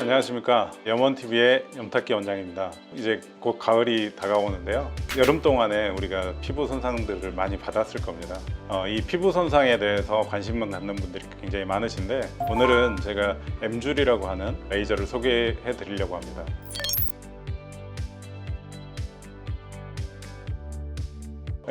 안녕하십니까. 염원TV의 염탁기 원장입니다. 이제 곧 가을이 다가오는데요. 여름 동안에 우리가 피부 손상들을 많이 받았을 겁니다. 어, 이 피부 손상에 대해서 관심을 갖는 분들이 굉장히 많으신데 오늘은 제가 M줄이라고 하는 레이저를 소개해 드리려고 합니다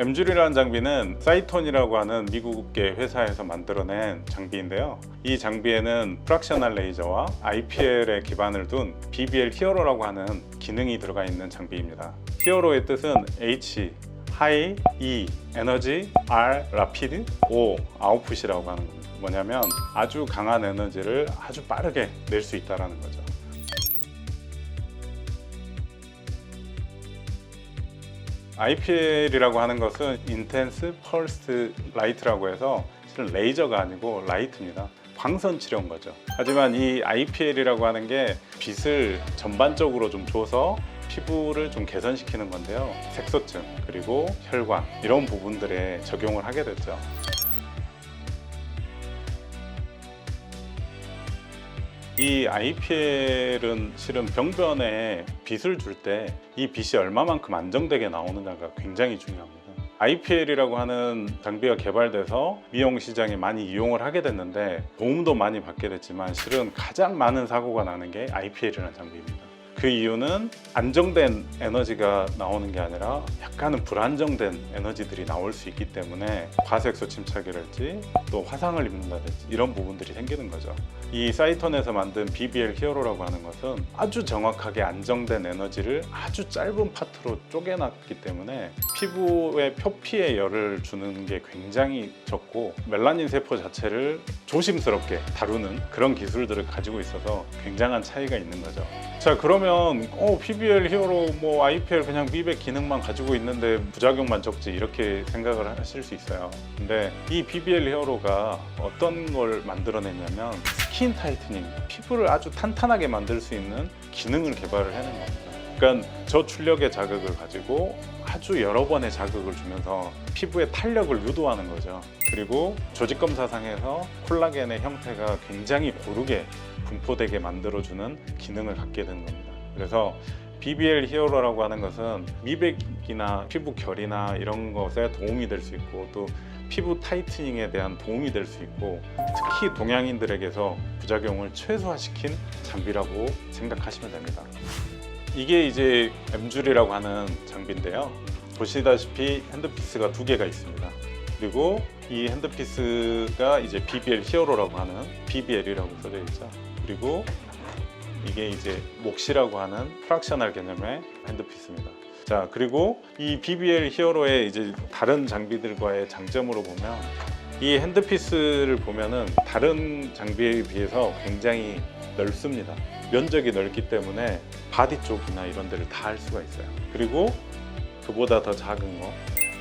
M줄이라는 장비는 사이톤이라고 하는 미국계 회사에서 만들어낸 장비인데요. 이 장비에는 프락셔널 레이저와 IPL에 기반을 둔 BBL 히어로라고 하는 기능이 들어가 있는 장비입니다. 히어로의 뜻은 H, 하이, E, 에너지, R, 라피드, O, 아웃풋이라고 하는 겁니다. 뭐냐면 아주 강한 에너지를 아주 빠르게 낼 수 있다는 거죠. IPL이라고 하는 것은 인텐스 펄스 라이트라고 해서 실은 레이저가 아니고 라이트입니다. 광선 치료인 거죠. 하지만 이 IPL이라고 하는 게 빛을 전반적으로 좀 줘서 피부를 좀 개선시키는 건데요. 색소증 그리고 혈관 이런 부분들에 적용을 하게 됐죠. 이 IPL은 실은 병변에 빛을 줄 때 이 빛이 얼마만큼 안정되게 나오느냐가 굉장히 중요합니다. IPL이라고 하는 장비가 개발돼서 미용 시장에 많이 이용을 하게 됐는데 도움도 많이 받게 됐지만 실은 가장 많은 사고가 나는 게 IPL이라는 장비입니다. 그 이유는 안정된 에너지가 나오는 게 아니라 약간은 불안정된 에너지들이 나올 수 있기 때문에 과색소 침착이랄지 또 화상을 입는다든지 이런 부분들이 생기는 거죠. 이 사이톤에서 만든 BBL 히어로라고 하는 것은 아주 정확하게 안정된 에너지를 아주 짧은 파트로 쪼개놨기 때문에 피부의 표피에 열을 주는 게 굉장히 적고 멜라닌 세포 자체를 조심스럽게 다루는 그런 기술들을 가지고 있어서 굉장한 차이가 있는 거죠. 자 그러면 어, PBL 히어로 뭐 IPL 그냥 미백 기능만 가지고 있는데 부작용만 적지 이렇게 생각을 하실 수 있어요. 근데 이 PBL 히어로가 어떤 걸 만들어냈냐면 스킨 타이트닝, 피부를 아주 탄탄하게 만들 수 있는 기능을 개발을 해낸 겁니다. 그러니까 저출력의 자극을 가지고 아주 여러 번의 자극을 주면서 피부의 탄력을 유도하는 거죠. 그리고 조직 검사상에서 콜라겐의 형태가 굉장히 고르게 분포되게 만들어주는 기능을 갖게 된 겁니다. 그래서 BBL 히어로라고 하는 것은 미백이나 피부 결이나 이런 것에 도움이 될 수 있고 또 피부 타이트닝에 대한 도움이 될 수 있고 특히 동양인들에게서 부작용을 최소화시킨 장비라고 생각하시면 됩니다. 이게 이제 M줄이라고 하는 장비인데요. 보시다시피 핸드피스가 두 개가 있습니다. 그리고 이 핸드피스가 이제 BBL 히어로라고 하는 BBL이라고 써져 있죠. 그리고 이게 이제 몫이라고 하는 프락셔널 개념의 핸드피스입니다. 자, 그리고 이 BBL 히어로의 이제 다른 장비들과의 장점으로 보면 이 핸드피스를 보면은 다른 장비에 비해서 굉장히 넓습니다. 면적이 넓기 때문에 바디 쪽이나 이런 데를 다 할 수가 있어요. 그리고 그보다 더 작은 거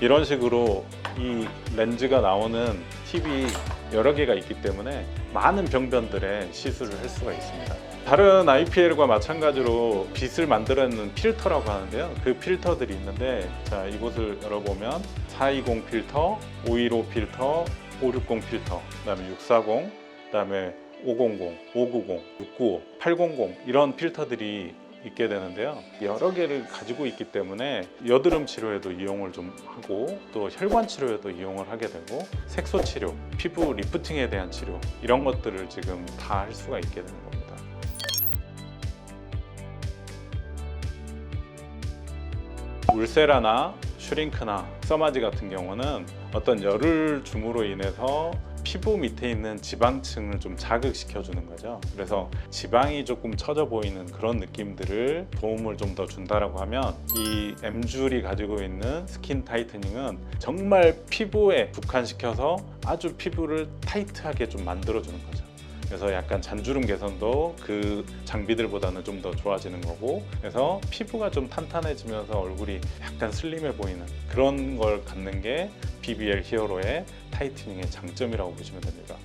이런 식으로 이 렌즈가 나오는 팁이 여러 개가 있기 때문에 많은 병변들에 시술을 할 수가 있습니다. 다른 IPL과 마찬가지로 빛을 만들어내는 필터라고 하는데요. 그 필터들이 있는데 자 이곳을 열어보면 420 필터, 515 필터, 560 필터, 그다음에 640, 그다음에 500, 590, 695, 800 이런 필터들이 있게 되는데요. 여러 개를 가지고 있기 때문에 여드름 치료에도 이용을 좀 하고 또 혈관 치료에도 이용을 하게 되고 색소 치료, 피부 리프팅에 대한 치료 이런 것들을 지금 다 할 수가 있게 되는 겁니다. 울세라나 슈링크나 써마지 같은 경우는 어떤 열을 줌으로 인해서 피부 밑에 있는 지방층을 좀 자극시켜 주는 거죠. 그래서 지방이 조금 처져 보이는 그런 느낌들을 도움을 좀 더 준다라고 하면 이 M줄이 가지고 있는 스킨 타이트닝은 정말 피부에 국한시켜서 아주 피부를 타이트하게 좀 만들어 주는 거죠. 그래서 약간 잔주름 개선도 그 장비들보다는 좀 더 좋아지는 거고 그래서 피부가 좀 탄탄해지면서 얼굴이 약간 슬림해 보이는 그런 걸 갖는 게 BBL 히어로의 타이트닝의 장점이라고 보시면 됩니다.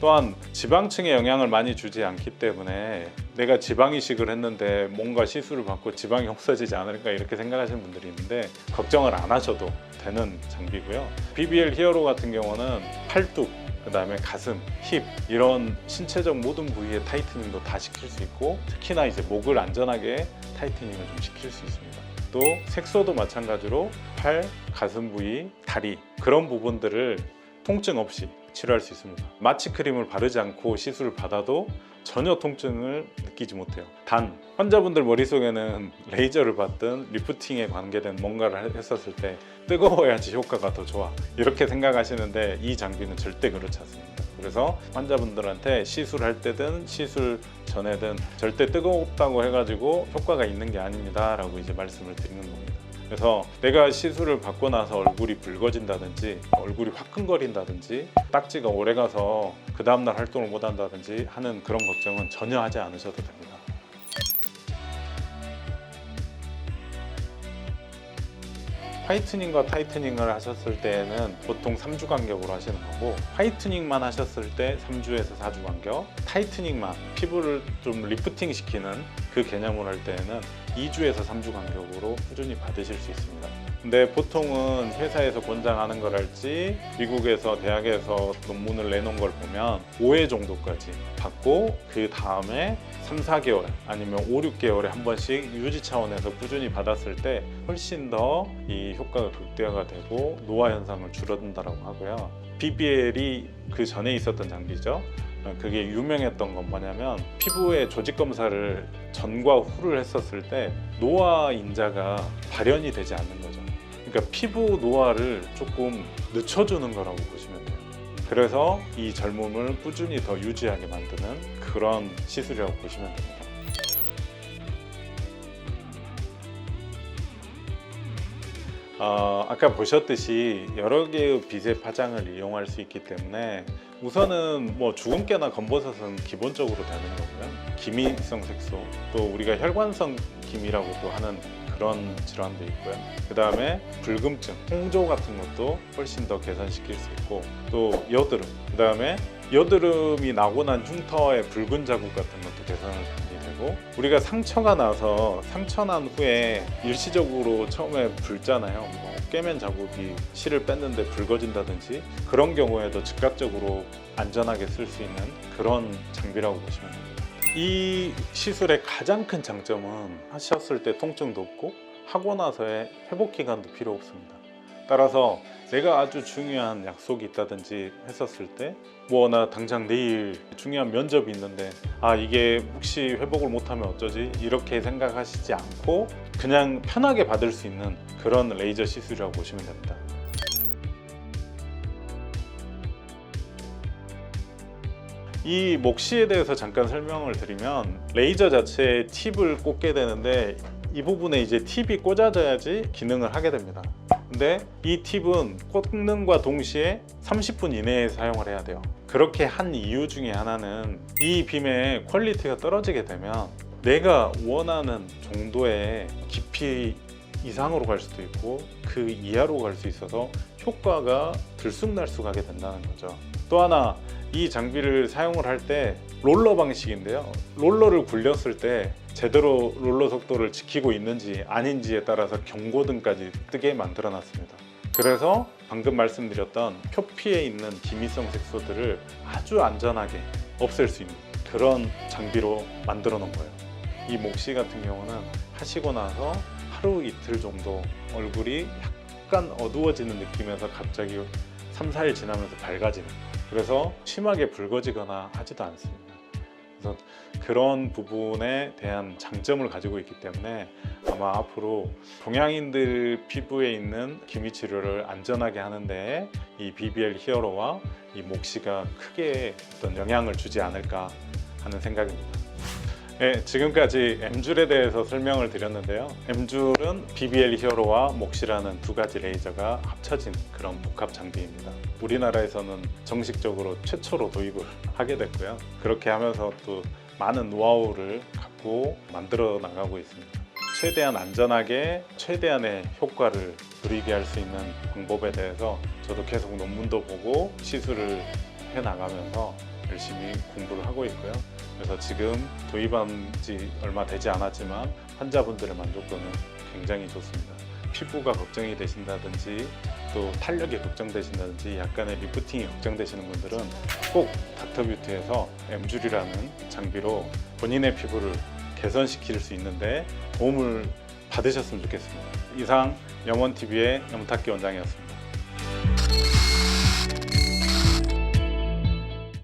또한 지방층에 영향을 많이 주지 않기 때문에 내가 지방 이식을 했는데 뭔가 시술을 받고 지방이 없어지지 않을까 이렇게 생각하시는 분들이 있는데 걱정을 안 하셔도 되는 장비고요. BBL 히어로 같은 경우는 팔뚝 그 다음에 가슴, 힙 이런 신체적 모든 부위의 타이트닝도 다 시킬 수 있고 특히나 이제 목을 안전하게 타이트닝을 좀 시킬 수 있습니다. 또 색소도 마찬가지로 팔, 가슴 부위, 다리 그런 부분들을 통증 없이 치료할 수 있습니다. 마취 크림을 바르지 않고 시술을 받아도 전혀 통증을 느끼지 못해요. 단 환자분들 머릿속에는 레이저를 받든 리프팅에 관계된 뭔가를 했었을 때 뜨거워야지 효과가 더 좋아 이렇게 생각하시는데 이 장비는 절대 그렇지 않습니다. 그래서 환자분들한테 시술할 때든 시술 전에든 절대 뜨겁다고 해가지고 효과가 있는 게 아닙니다 라고 이제 말씀을 드리는 겁니다. 그래서 내가 시술을 받고 나서 얼굴이 붉어진다든지 얼굴이 화끈거린다든지 딱지가 오래 가서 그 다음날 활동을 못 한다든지 하는 그런 걱정은 전혀 하지 않으셔도 됩니다. 화이트닝과 타이트닝을 하셨을 때는 보통 3주 간격으로 하시는 거고 화이트닝만 하셨을 때 3주에서 4주 간격 타이트닝만 피부를 좀 리프팅 시키는 그 개념을 할 때는 2주에서 3주 간격으로 꾸준히 받으실 수 있습니다. 근데 보통은 회사에서 권장하는 걸 할지 미국에서 대학에서 논문을 내놓은 걸 보면 5회 정도까지 받고 그 다음에 3, 4개월 아니면 5, 6개월에 한 번씩 유지 차원에서 꾸준히 받았을 때 훨씬 더 이 효과가 극대화가 되고 노화 현상을 줄어든다라고 하고요. BBL이 그 전에 있었던 장비죠. 그게 유명했던 건 뭐냐면 피부의 조직 검사를 전과 후를 했었을 때 노화 인자가 발현이 되지 않는 거죠. 그러니까 피부 노화를 조금 늦춰주는 거라고 보시면 돼요. 그래서 이 젊음을 꾸준히 더 유지하게 만드는 그런 시술이라고 보시면 됩니다. 어, 아까 보셨듯이 여러 개의 빛의 파장을 이용할 수 있기 때문에 우선은 뭐 주근깨나 검버섯은 기본적으로 되는 거고요. 기미성 색소 또 우리가 혈관성 기미라고도 하는 그런 질환도 있고요. 그 다음에 불금증, 홍조 같은 것도 훨씬 더 개선시킬 수 있고 또 여드름, 그 다음에 여드름이 나고 난 흉터의 붉은 자국 같은 것도 개선이 되고 우리가 상처가 나서 상처 난 후에 일시적으로 처음에 붉잖아요. 뭐 깨면 자국이 실을 뺐는데 붉어진다든지 그런 경우에도 즉각적으로 안전하게 쓸 수 있는 그런 장비라고 보시면 됩니다. 이 시술의 가장 큰 장점은 하셨을 때 통증도 없고 하고 나서의 회복 기간도 필요 없습니다. 따라서 내가 아주 중요한 약속이 있다든지 했었을 때 뭐 나 당장 내일 중요한 면접이 있는데 아 이게 혹시 회복을 못하면 어쩌지 이렇게 생각하시지 않고 그냥 편하게 받을 수 있는 그런 레이저 시술이라고 보시면 됩니다. 이 목시에 대해서 잠깐 설명을 드리면 레이저 자체에 팁을 꽂게 되는데 이 부분에 이제 팁이 꽂아져야지 기능을 하게 됩니다. 근데 이 팁은 꽂는과 동시에 30분 이내에 사용을 해야 돼요. 그렇게 한 이유 중에 하나는 이 빔의 퀄리티가 떨어지게 되면 내가 원하는 정도의 깊이 이상으로 갈 수도 있고 그 이하로 갈 수 있어서 효과가 들쑥날쑥하게 된다는 거죠. 또 하나 이 장비를 사용을 할 때 롤러 방식인데요. 롤러를 굴렸을 때 제대로 롤러 속도를 지키고 있는지 아닌지에 따라서 경고등까지 뜨게 만들어 놨습니다. 그래서 방금 말씀드렸던 표피에 있는 기미성 색소들을 아주 안전하게 없앨 수 있는 그런 장비로 만들어 놓은 거예요. 이 목시 같은 경우는 하시고 나서 하루 이틀 정도 얼굴이 약간 어두워지는 느낌에서 갑자기 3, 4일 지나면서 밝아지는 그래서 심하게 붉어지거나 하지도 않습니다. 그래서 그런 부분에 대한 장점을 가지고 있기 때문에 아마 앞으로 동양인들 피부에 있는 기미 치료를 안전하게 하는데 이 BBL 히어로와 이 목시가 크게 어떤 영향을 주지 않을까 하는 생각입니다. 네, 지금까지 M줄에 대해서 설명을 드렸는데요. M줄은 BBL 히어로와 목시라는 두 가지 레이저가 합쳐진 그런 복합 장비입니다. 우리나라에서는 정식적으로 최초로 도입을 하게 됐고요. 그렇게 하면서 또 많은 노하우를 갖고 만들어 나가고 있습니다. 최대한 안전하게 최대한의 효과를 누리게 할 수 있는 방법에 대해서 저도 계속 논문도 보고 시술을 해 나가면서 열심히 공부를 하고 있고요. 그래서 지금 도입한 지 얼마 되지 않았지만 환자분들의 만족도는 굉장히 좋습니다. 피부가 걱정이 되신다든지 또 탄력이 걱정되신다든지 약간의 리프팅이 걱정되시는 분들은 꼭 닥터뷰티에서 엠줄이라는 장비로 본인의 피부를 개선시킬 수 있는데 도움을 받으셨으면 좋겠습니다. 이상 영원TV의 영탁기 원장이었습니다.